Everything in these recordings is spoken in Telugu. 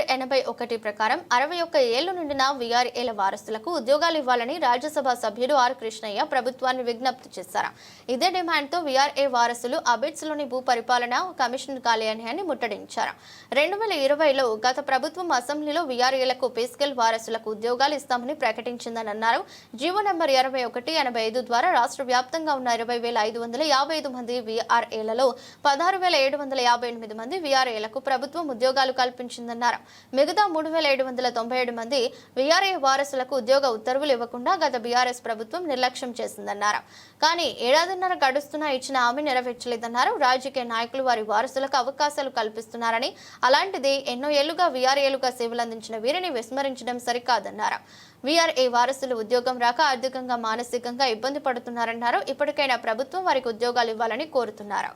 నంబర్ ఎనభై ఒకటి ప్రకారం అరవై ఒక్క ఏళ్ళు నిండిన వీఆర్ఏల వారసులకు ఉద్యోగాలు ఇవ్వాలని రాజ్యసభ సభ్యుడు ఆర్ కృష్ణయ్య ప్రభుత్వాన్ని విజ్ఞప్తి చేశారు. ఇదే డిమాండ్తో వీఆర్ఏ వారసులు అబిడ్స్లోని భూ పరిపాలన కమిషన్ కార్యాలయాన్ని ముట్టడించారు. రెండు వేల ఇరవైలో గత ప్రభుత్వం అసెంబ్లీలో వీఆర్ఏలకు పేస్కెల్ వారసులకు ఉద్యోగాలు ఇస్తామని ప్రకటించిందని అన్నారు. జీవో నంబర్ ఇరవై ఒకటి ఎనభై ఐదు ద్వారా రాష్ట్ర వ్యాప్తంగా ఉన్న ఇరవై వేల ఐదు వందల యాభై ఐదు మంది వీఆర్ఏలలో పదహారు వేల ఏడు వందల యాభై ఎనిమిది మంది వీఆర్ఏలకు ప్రభుత్వం ఉద్యోగాలు కల్పించిందన్నారు. మిగతా మూడు వేల ఏడు వందల తొంభై ఏడు మంది వీఆర్ఏ వారసులకు ఉద్యోగ ఉత్తర్వులు ఇవ్వకుండా గత బీఆర్ఎస్ ప్రభుత్వం నిర్లక్ష్యం చేసిందన్నారు. కానీ ఏడాదిన్నర గడుస్తున్నా ఇచ్చిన హామీ నెరవేర్చలేదన్నారు. రాజకీయ నాయకులు వారి వారసులకు అవకాశాలు కల్పిస్తున్నారని అలాంటిది ఎన్నో ఏళ్ళుగా వీఆర్ఏలుగా సేవలందించిన వీరిని విస్మరించడం సరికాదన్నారు. వీఆర్ఏ వారసులు ఉద్యోగం రాక ఆర్థికంగా మానసికంగా ఇబ్బంది పడుతున్నారన్నారు. ఇప్పటికైనా ప్రభుత్వం వారికి ఉద్యోగాలు ఇవ్వాలని కోరుతున్నారు.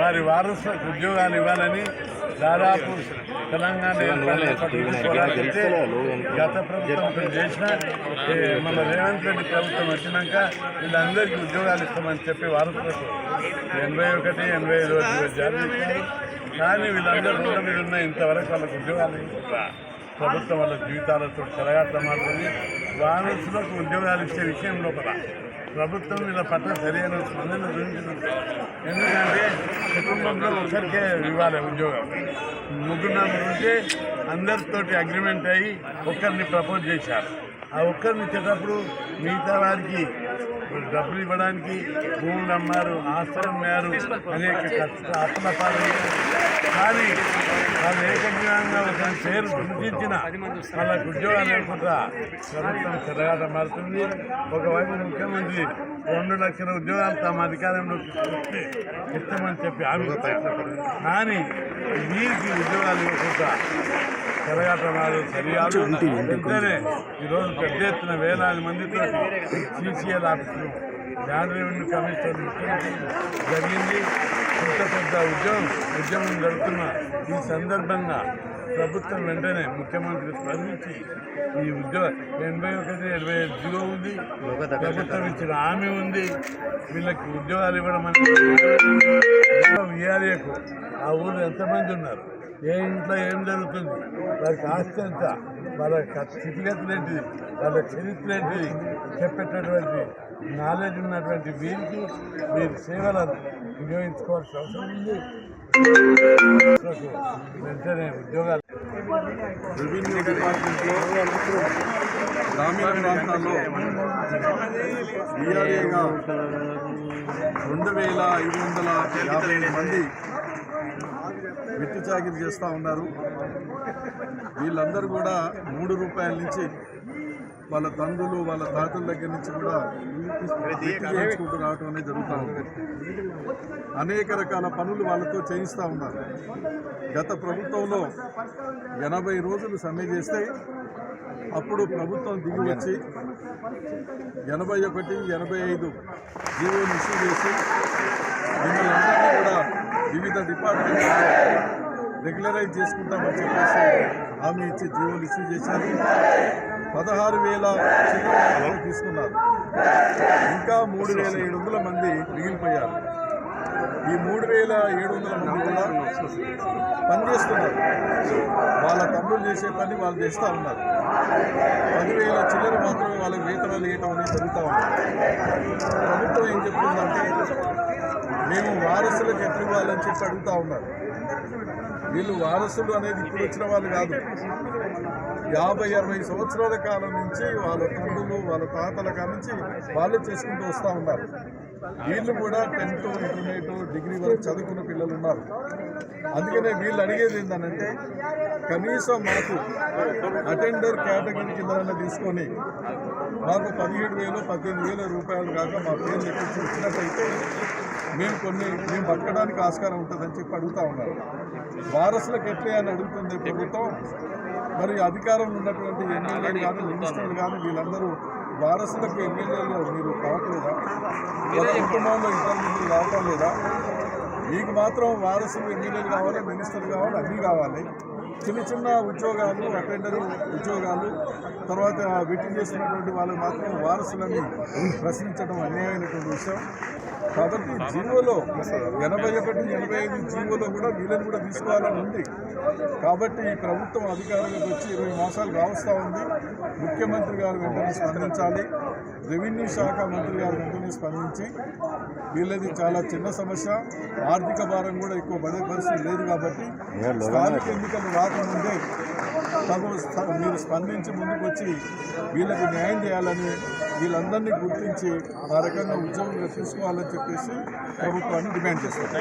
వారి వారసులకు ఉద్యోగాలు ఇవ్వాలని దాదాపు తెలంగాణ గత ప్రభుత్వం చేసిన మన రేవంత్ రెడ్డి ప్రభుత్వం వచ్చినాక వీళ్ళందరికీ ఉద్యోగాలు ఇస్తామని చెప్పి వారసులకు ఎనభై ఒకటి ఎనభై ఐదు వరకు జారీ కానీ వీళ్ళందరూ రోడ్ల మీద ఉన్న ఇంతవరకు వాళ్ళకు ఉద్యోగాలు ప్రభుత్వం వాళ్ళ జీవితాలతో చెలగాట్ల మారుతుంది వారసులకు ఉద్యోగాలు ఇచ్చే విషయం లోపల ప్రభుత్వం వీళ్ళ పట్ల సరైన స్పందన చూపించదు. ఎందుకంటే కుటుంబంలో ఒకరికే ఇవ్వాలి ఉద్యోగం. ముగ్గురు నలుగురు ఉంటే అందరితోటి అగ్రిమెంట్ అయ్యి ఒక్కరిని ప్రపోజ్ చేశారు. ఆ ఒక్కరిని ఇచ్చేటప్పుడు మిగతా వారికి డబ్బులు ఇవ్వడానికి భూములు అమ్మారు ఆస్తులు అమ్మారు అనేక కష్ట కానీ వాళ్ళు ఒక పేరు గుర్తించిన వాళ్ళకు ఉద్యోగాలు లేకుండా ప్రభుత్వం చెరగాట మారుతుంది ఒకవైపు ముఖ్యమంత్రి రెండు లక్షల ఉద్యోగాలు తమ అధికారంలోకి వస్తే ఇస్తామని చెప్పి ఇచ్చారు. కానీ వీరికి ఉద్యోగాలు ఇవ్వకుండా చెరగాట మారు సరియాదు వెంటనే ఈరోజు పెద్ద ఎత్తున వేలాది మందితో సీసీఎల్ ఆఫీసులు ల్యాండ్ రెవెన్యూ కమిషన్ జరిగింది. ఇంత పెద్ద ఉద్యమం ఉద్యమం జరుగుతున్న ఈ సందర్భంగా ప్రభుత్వం వెంటనే ముఖ్యమంత్రి స్పందించి ఈ ఉద్యోగ ఎనభై ఒకటి ఎనభై ఐదు జిలో ఉంది. ప్రభుత్వం ఇచ్చిన హామీ ఉంది. వీళ్ళకి ఉద్యోగాలు ఇవ్వడం అనేది విఆర్ఏకు ఆ ఊరు ఎంతమంది ఉన్నారు? ఏ ఇంట్లో ఏం జరుగుతుంది? వారికి ఆస్తి ఎంత? వాళ్ళ స్థితిగతులు ఏంటిది? వాళ్ళ చరిత్ర ఏంటిది? చెప్పేటటువంటి నాలెడ్జ్ ఉన్నటువంటి వీరికి మీరు సేవలను వినియోగించుకోవాల్సిన అవసరం ఉంది. వెంటనే ఉద్యోగాలు రెవెన్యూ డిపార్ట్మెంట్లో గ్రామీణ ప్రాంతాల్లో వీఆర్ఏగా రెండు వేల ఐదు వందల యాభై మంది వెట్టి చాకిరి చేస్తూ ఉన్నారు. వీళ్ళందరూ కూడా మూడు రూపాయల నుంచి వాళ్ళ తండ్రులు వాళ్ళ తాతల దగ్గర నుంచి కూడా చేయించుకుంటూ రావడం అనేది జరుగుతూ ఉంది. అనేక రకాల పనులు వాళ్ళతో చేయిస్తూ ఉన్నారు. గత ప్రభుత్వంలో ఎనభై రోజులు సమ్మె చేస్తే అప్పుడు ప్రభుత్వం దిగి వచ్చి ఎనభై ఒకటి ఎనభై ఐదు జీవోలు ఇష్యూ చేసి మిమ్మల్ని కూడా వివిధ డిపార్ట్మెంట్లలో రెగ్యులరైజ్ చేసుకుంటామని చెప్పేసి హామీ ఇచ్చి జీవోలు ఇష్యూ చేశారు. పదహారు వేల చిల్లర తీసుకున్నారు. ఇంకా మూడు వేల ఏడు వందల మంది మిగిలిపోయారు. ఈ మూడు వేల ఏడు వందల మంది కూడా పనిచేస్తున్నారు. వాళ్ళ తమ్ముళ్ళు చేసే పని వాళ్ళు చేస్తూ ఉన్నారు. పదివేల చిల్లర మాత్రమే వాళ్ళకి వేతనాలు ఇవ్వటం అనేది జరుగుతూ ఉంది. ప్రభుత్వం ఏం చెప్తుందంటే మేము వారసులకు ఎట్లు ఇవ్వాలని చెప్పి అడుగుతూ ఉన్నారు. వీళ్ళు వారసులు అనేది ఇప్పుడు వచ్చిన వాళ్ళు కాదు. యాభై అరవై సంవత్సరాల కాలం నుంచి వాళ్ళ తండ్రులు వాళ్ళ తాతల కాడ నుంచి వాళ్ళే చేసుకుంటూ వస్తూ ఉన్నారు. వీళ్ళు కూడా టెన్త్ ఇంటర్మీడియట్ డిగ్రీ వరకు చదువుకున్న పిల్లలు ఉన్నారు. అందుకనే వీళ్ళు అడిగేది ఏంటంటే కనీసం మాకు అటెండర్ కేటగిరీ కింద తీసుకొని మాకు పదిహేడు వేలు పద్దెనిమిది వేల రూపాయలు కాక మా పేరు లెక్కించి ఇచ్చినట్టయితే మేము కొన్ని మేము బతకడానికి ఆస్కారం ఉంటుందని చెప్పి అడుగుతా ఉన్నారు. వారసులకు ఎట్లే అని అడుగుతుంది ప్రభుత్వం మరి అధికారంలో ఉన్నటువంటి ఎమ్మెల్యేలు కానీ మినిస్టర్లు కానీ వీళ్ళందరూ వారసులకు ఎమ్మెల్యేలు మీరు కావట్లేదా? వాళ్ళ కుటుంబంలో ఇద్దరు ముగ్గురు కావటం లేదా మీకు మాత్రం వారసులు ఎమ్మెల్యేలు కావాలి మినిస్టర్లు కావాలి అన్నీ కావాలి. చిన్న చిన్న ఉద్యోగాలు అటెండర్ ఉద్యోగాలు తర్వాత వెట్టి చేస్తున్నటువంటి వాళ్ళకి మాత్రం వారసులని ప్రశ్నించడం అన్యాయమైనటువంటి విషయం. కాబట్టి జీవోలో ఎనభై ఒకటి ఎనభై ఐదు జీవోలో కూడా వీళ్ళని కూడా తీసుకోవాలని ఉంది. కాబట్టి ఈ ప్రభుత్వం అధికారంలోకి వచ్చి ఇరవై మాసాలు కావస్తూ ఉంది. ముఖ్యమంత్రి గారు వెంటనే స్పందించాలి. రెవెన్యూ శాఖ మంత్రి గారు వెంటనే స్పందించి వీళ్ళది చాలా చిన్న సమస్య. ఆర్థిక భారం కూడా ఎక్కువ పడే పరిస్థితి లేదు కాబట్టి స్థానిక ఎన్నికలు రాకముందే తగు మీరు స్పందించి ముందుకు వచ్చి వీళ్ళకి న్యాయం చేయాలని వీళ్ళందరినీ గుర్తించి ఆ రకంగా ఉద్యోగంగా తీసుకోవాలని చెప్పేసి ప్రభుత్వాన్ని డిమాండ్ చేస్తారు